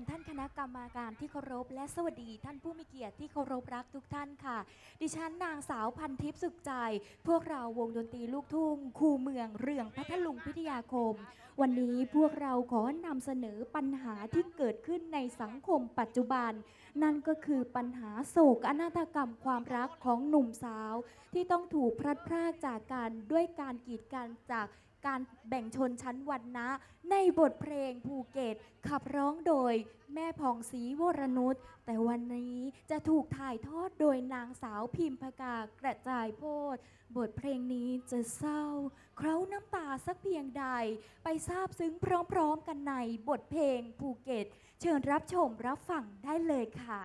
นท่านคณะกรรมาการที่เคารพ และสวัสดีท่านผู้มีเกียรติที่เคารพรักทุกท่านค่ะ ดิฉันนางสาวพันทิพย์สุขใจ พวกเราวงดนตรีลูกทุ่ง คูเมืองเรืองพัทลุงพิทยาคมวันนี้พวกเราขอนำเสนอปัญหาที่เกิดขึ้นในสังคมปัจจุบัน นั่นก็คือปัญหาโศกอนาถกรรมความรักของหนุ่มสาว ที่ต้องถูกพลัดพรากจากกันด้วยการกีดกันจากการแบ่งชนชั้นวรรณะ ในบทเพลงภูเก็ตขับร้องโดย แม่ผ่องศรีวรนุชแต่วันนี้จะถูกถ่ายทอดโดยนางสาวพิมพกากระจายโพธบทเพลงนี้จะเศร้า เคล้าน้ำตาสักเพียงใด ไปทราบซึ้งพร้อมๆกันในบทเพลงภูเก็ต เชิญรับชมรับฟังได้เลยค่ะ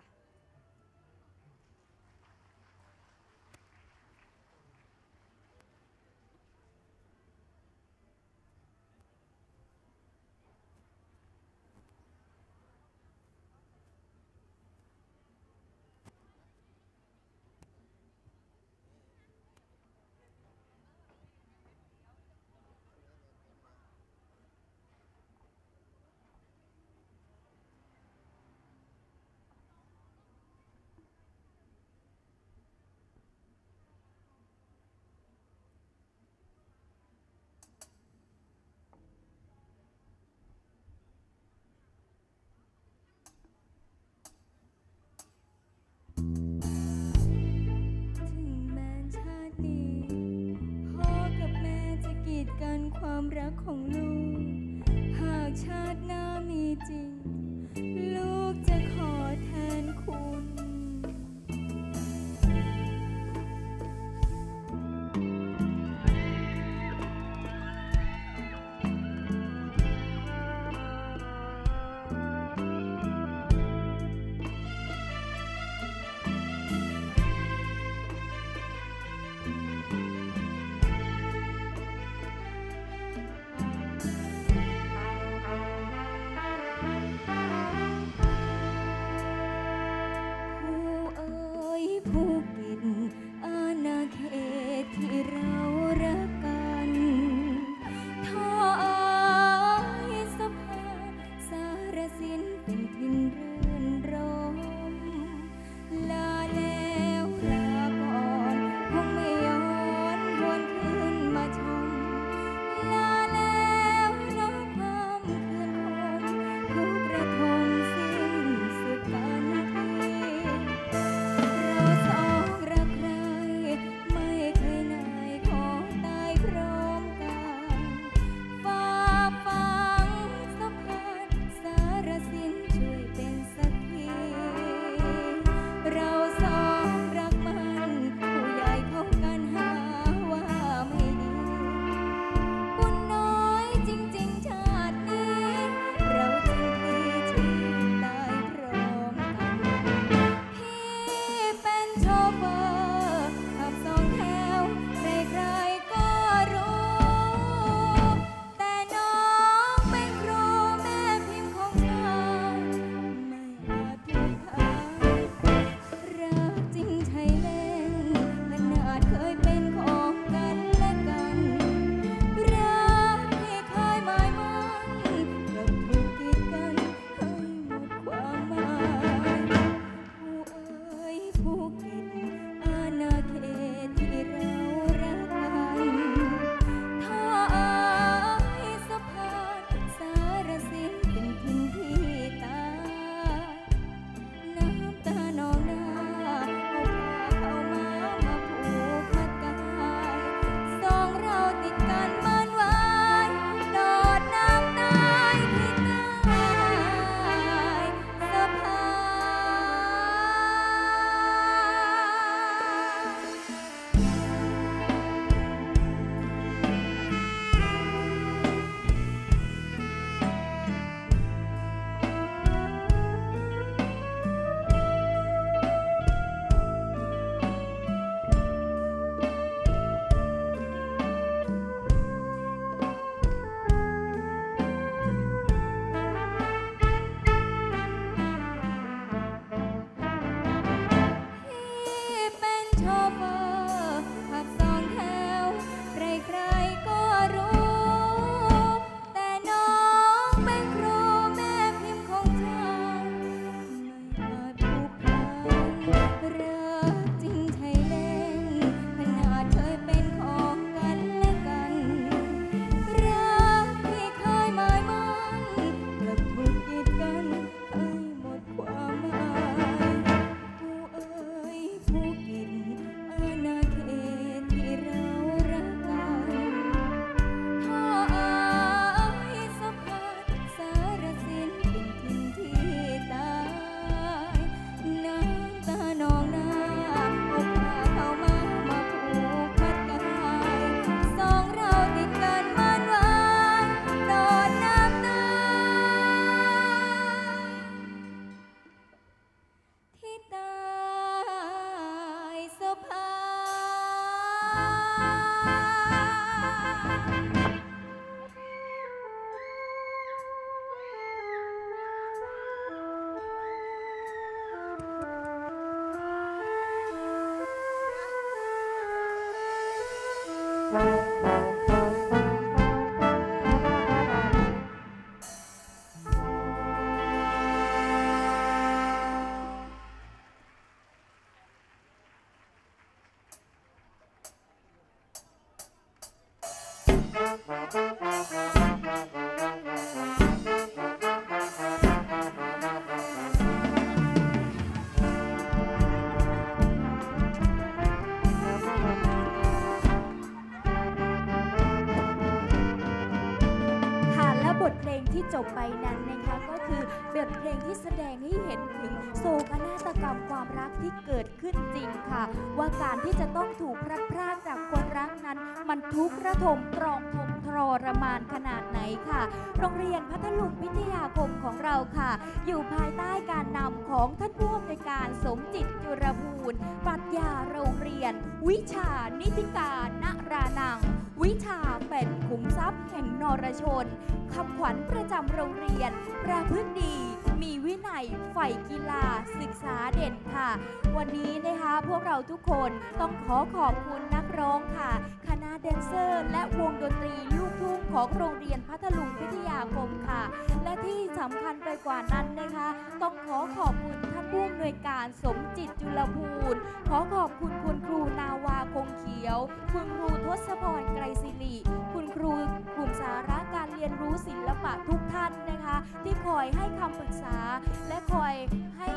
ความรักของลูก หากชาติหน้ามีจริง ลูกจะขอ บไปนั้นนะคะก็คือบทเพลงที่แสดงให้เห็นถึงโศกนาฏกรรมความรักที่เกิดขึ้นจริงค่ะ ว่าการที่จะต้องถูกพลัดพรากจากคนรักนั้น มันทุกข์ระทมตรองทมทรมานขนาดไหนค่ะ โรงเรียนพัทลุงวิทยาคมของเราค่ะ อยู่ภายใต้การนำของท่านผู้อำนวยการสมจิตจุรบูรณ์ปรัชญาโรงเรียน วิชานิติการนรานัง วิชาเป็นขุมทรัพย์แห่งนรชนคำขวัญประจำโรงเรียน ประพฤติดีมีวินัยใฝ่กีฬาศึกษาเด่นค่ะ วันนี้นะคะพวกเราทุกคนต้องขอขอบคุณนักร้องค่ะ ณะแดนเซอร์ และวงดนตรีลูกทุ่งของโรงเรียนพัทลุงพิทยาคมค่ะ และที่สำคัญไปกว่านั้นนะคะ ต้องขอขอบคุณท่านผู้อำนวยการสมจิตจุลภูลขอขอบคุณคุณครูนาวาคงเขียว คุณครูทศพรไกรศิริคุณครูกลุ่มสาระการเรียนรู้ศิลปะทุกท่านนะคะ ที่คอยให้คำปรึกษา และคอยให้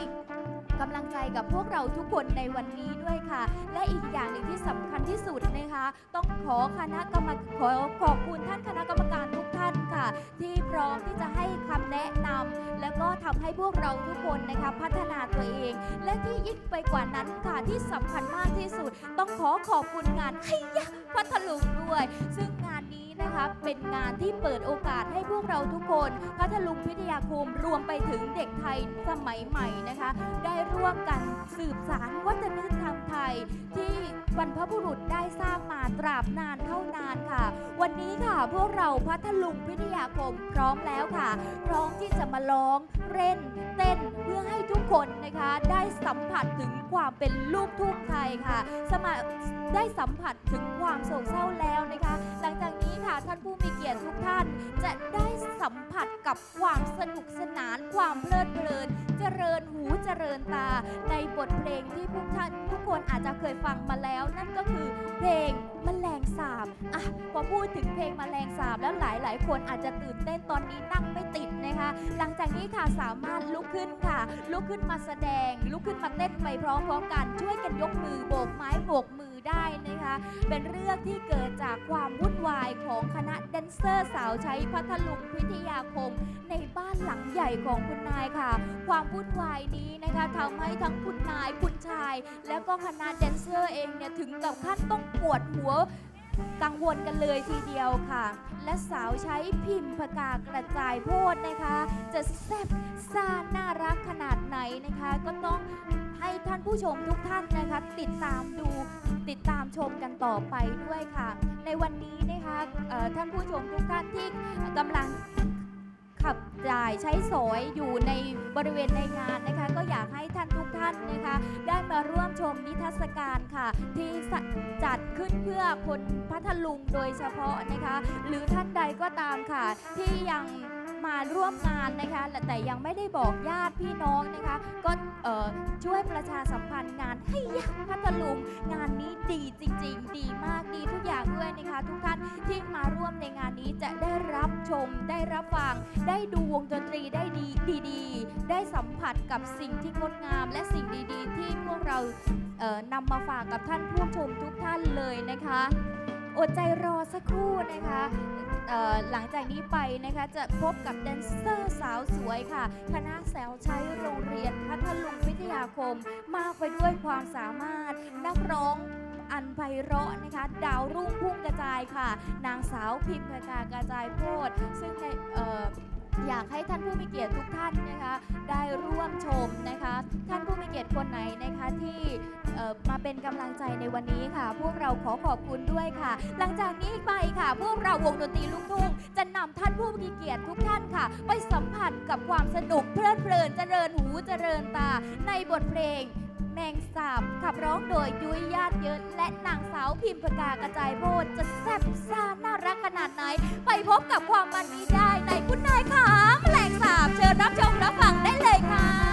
กำลังใจกับพวกเราทุกคนในวันนี้ด้วยค่ะ และอีกอย่างหนึ่งที่สำคัญที่สุดนะคะ ต้องขอคณะกรรมขอขอบคุณท่านคณะกรรมการทุกท่านค่ะ ที่พร้อมที่จะให้คำแนะนำและก็ทำให้พวกเราทุกคนนะคะพัฒนาตัวเอง และที่ยิ่งไปกว่านั้นค่ะที่สำคัญมากที่สุด ต้องขอขอบคุณงานให้ยะพัทลุงด้วย ซึ่งงาน นะคะเป็นงานที่เปิดโอกาสให้พวกเราทุกคนพัทลุงพิทยาคมรวมไปถึงเด็กไทยสมัยใหม่นะคะ ได้ร่วมกันสืบสารวัฒนธรรมไทย ที่บรรพบุรุษได้สร้างมาตราบนานเท่านานค่ะ วันนี้ค่ะพวกเราพัทลุงพิทยาคมพร้อมแล้วค่ะ พร้อมที่จะมาร้องเล่นเต้นเพื่อให้ทุกคนนะคะได้สัมผัสถึงความเป็นลูกทุ่งไทยค่ะ สมาได้สัมผัสถึงความโศกเศร้าแล้วนะคะ ค่ะ ท่านผู้มีเกียรติทุกท่าน จะได้สัมผัสกับความสนุกสนาน ความเพลิดเพลิน เจริญหูเจริญตา ในบทเพลงที่พวกท่านทุกคนอาจจะเคยฟังมาแล้ว นั่นก็คือเพลงแมลงสาบอะพอพูดถึงเพลงแมลงสาบแล้วหลายๆคนอาจจะตื่นเต้นตอนนี้นั่งไม่ติดนะคะ หลังจากนี้ค่ะสามารถลุกขึ้นค่ะ ลุกขึ้นมาแสดง ลุกขึ้นมาเต้นไปพร้อมๆกันช่วยกันยกมือโบกไม้โบกมือ ได้นะคะ เป็นเรื่องที่เกิดจากความวุ่นวายของคณะแดนเซอร์สาวใช้พัทลุงพิทยาคม ในบ้านหลังใหญ่ของคุณนายค่ะ ความวุ่นวายนี้นะคะทำให้ทั้งคุณนายคุณชาย แล้วก็คณะแดนเซอร์เองเนี่ยถึงกับขั้นต้องปวดหัวกังวลกันเลยทีเดียวค่ะ และสาวใช้พิมพ์ปากกากระจายโพดนะคะ จะแซ่บซ่าน่ารักขนาดไหนนะคะ ก็ต้องให้ ผู้ชมทุกท่านนะคะ ติดตามดูติดตามชมกันต่อไปด้วยค่ะ ในวันนี้นะคะท่านผู้ชมทุกท่านที่กำลังขับจ่ายใช้สอยอยู่ในบริเวณในงานนะคะ ก็อยากให้ท่านทุกท่านนะคะ ได้มาร่วมชมนิทรรศการค่ะ ที่จัดขึ้นเพื่อคนพัทลุงโดยเฉพาะนะคะ หรือท่านใดก็ตามค่ะ ที่ยัง มาร่วมงานนะคะ แต่ยังไม่ได้บอกญาติพี่น้องนะคะ ก็ช่วยประชาสัมพันธ์งานให้ยะพัทลุง งานนี้ดีจริง ๆ ดีมากดีทุกอย่างด้วยนะคะ ทุกท่านที่มาร่วมในงานนี้จะได้รับชม ได้รับฟัง ได้ดูวงดนตรีได้ดีดีๆ ได้สัมผัสกับสิ่งที่งดงาม และสิ่งดีๆ ที่พวกเรานำมาฝากกับท่านผู้ชมทุกท่านเลยนะคะ อดใจรอสักครู่นะคะ หลังจากนี้ไปนะคะจะพบกับแดนเซอร์สาวสวยค่ะ คณะแสวใช้โรงเรียนพัทลุงวิทยาคม มากไปด้วยความสามารถนักร้องอันไพเราะนะคะ ดาวรุ่งพุ่งกระจายค่ะ นางสาวพิมพ์กากระจายโพดซึ่งในเอยากให้ท่านผู้มีเกียรติทุกท่านนะคะ ได้ร่วมชมนะคะ ท่านผู้มีเกียรติคนไหนนะคะที่มาเป็นกำลังใจในวันนี้ค่ะ พวกเราขอขอบคุณด้วยค่ะ หลังจากนี้ไปค่ะ พวกเราวงดนตรีลูกทุ่งจะนำท่านผู้มีเกียรติทุกท่านค่ะ ไปสัมผัสกับความสนุกเพลิดเพลินเจริญหูเจริญตาในบทเพลง แมงสาบขับร้องโดยยุ้ยญาติเยินและนางสาวพิมพกากระจายโพดจะแซ่บซ่าน่ารักขนาดไหน ไปพบกับความมันนี้ได้ในคุณนายขาแมลงสาบเชิญรับชมรับฟังได้เลยค่ะ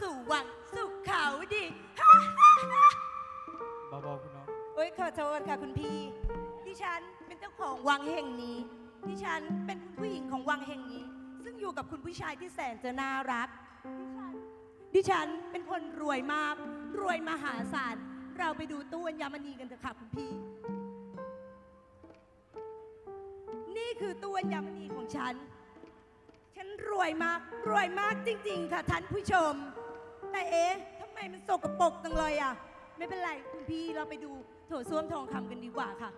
สู่วังสุขเขาดีเบาๆคุณน้องโอ้ยขอโทษค่ะคุณพี่ ดิฉันเป็นเจ้าของวังแห่งนี้ ดิฉันเป็นคุณผู้หญิงของวังแห่งนี้ ซึ่งอยู่กับคุณผู้ชายที่แสนจะน่ารักดิฉันเป็นคนรวยมาก รวยมหาศาล เราไปดูตู้อัญมณีกันเถอะค่ะคุณพี่ นี่คือตู้อัญมณีของฉันฉัน รวยมากรวยมากจริง ๆ ค่ะท่านผู้ชม แต่เอ๊ะทำไมมันสกปรกจังเลยอะ ไม่เป็นไรคุณพี่เราไปดูโถส้วมทองคำกันดีกว่าค่ะ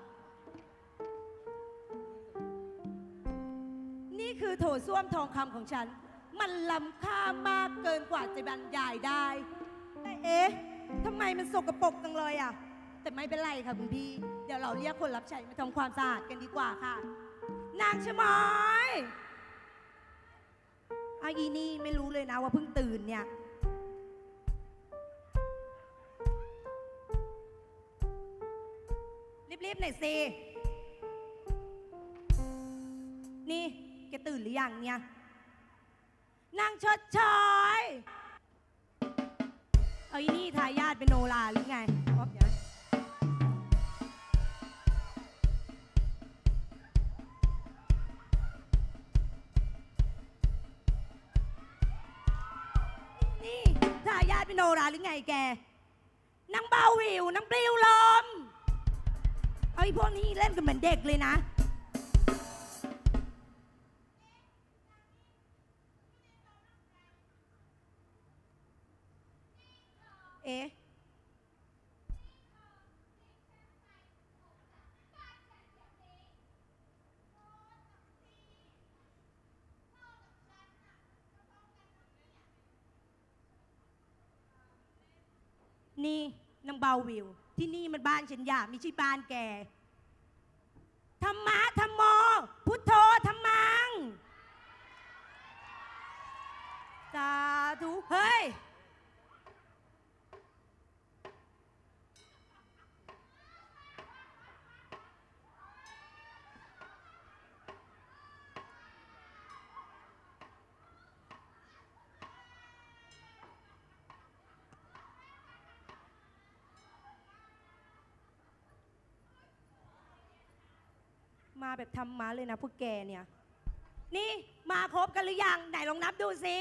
นี่คือโถส้วมทองคำของฉัน มันล้ำค่ามากเกินกว่าจะบรรยายได้ แต่เอ๊ะทำไมมันสกปรกจังเลยอะ แต่ไม่เป็นไรค่ะคุณพี่ เดี๋ยวเราเรียกคนรับใช้มาทำความสะอาดกันดีกว่าค่ะ นางชมอย อาอีนี่ไม่รู้เลยนะว่าเพิ่งตื่นเนี่ย รีบๆหน่อยสิ นี่แกตื่นหรือยังเนี่ย นางชดชอยเอาอีนี่ทายาทเป็นโนราหรือไง นี่ทายาทเป็นโนราหรือไงแกนางเบาวิวนางปลิวลม เอาไอ้พวกนี้เล่นกันเหมือนเด็กเลยนะ เอ๊ะ นี่นางเบาวิว ที่นี่มันบ้านฉันอยากไม่ใช่บ้านแกธรรมะธรรมโม พุทโธธรรมัง สาธุเฮ้ย มาแบบทำมาเลยนะพวกแกเนี่ย นี่มาครบกันหรือยัง ไหนลองนับดูสิ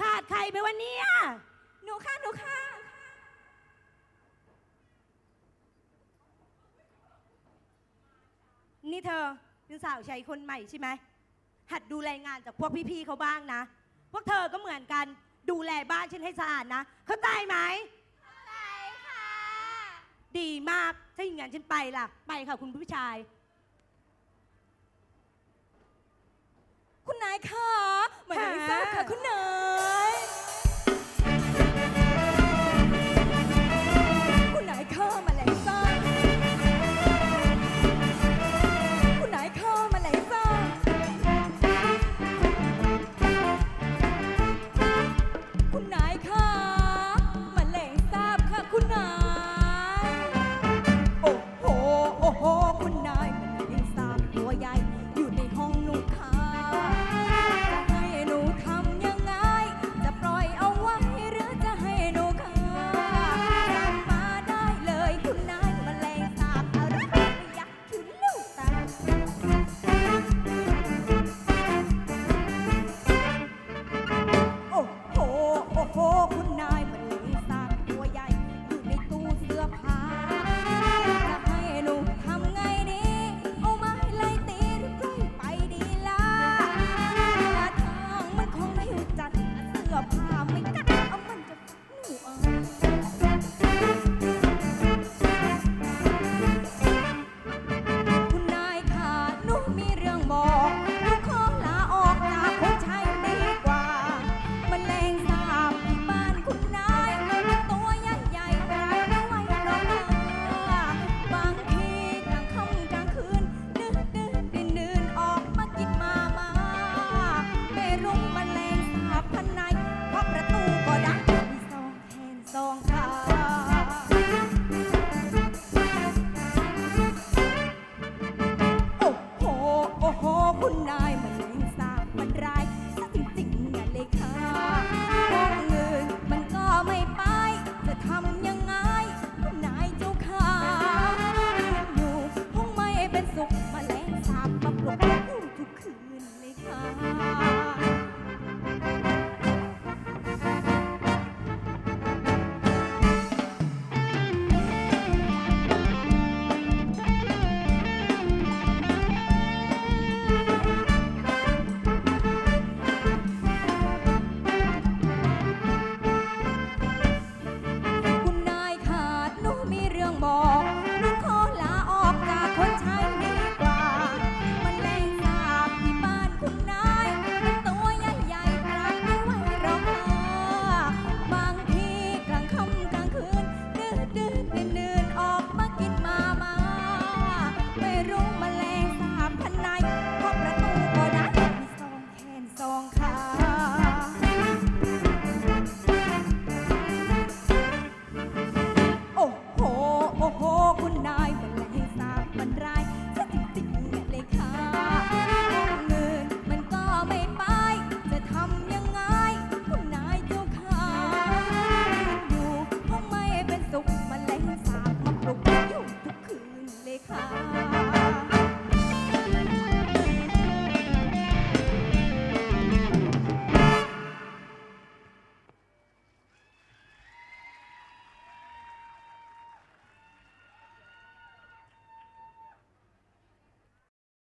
ขาดใครไปวันนี้หนูค่ะหนูค่ะ นี่เธอเป็นสาวใช้คนใหม่ใช่ไหม หัดดูแลงานจากพวกพี่ๆเขาบ้างนะ พวกเธอก็เหมือนกันดูแลบ้านฉันให้สะอาดนะ เข้าใจไหมเข้าใจค่ะ ดีมาก ถ้าอย่างนั้นฉันไปล่ะ ไปค่ะคุณผู้ชาย คุณนายค่ะหมายเลขทราบค่ะคุณนาย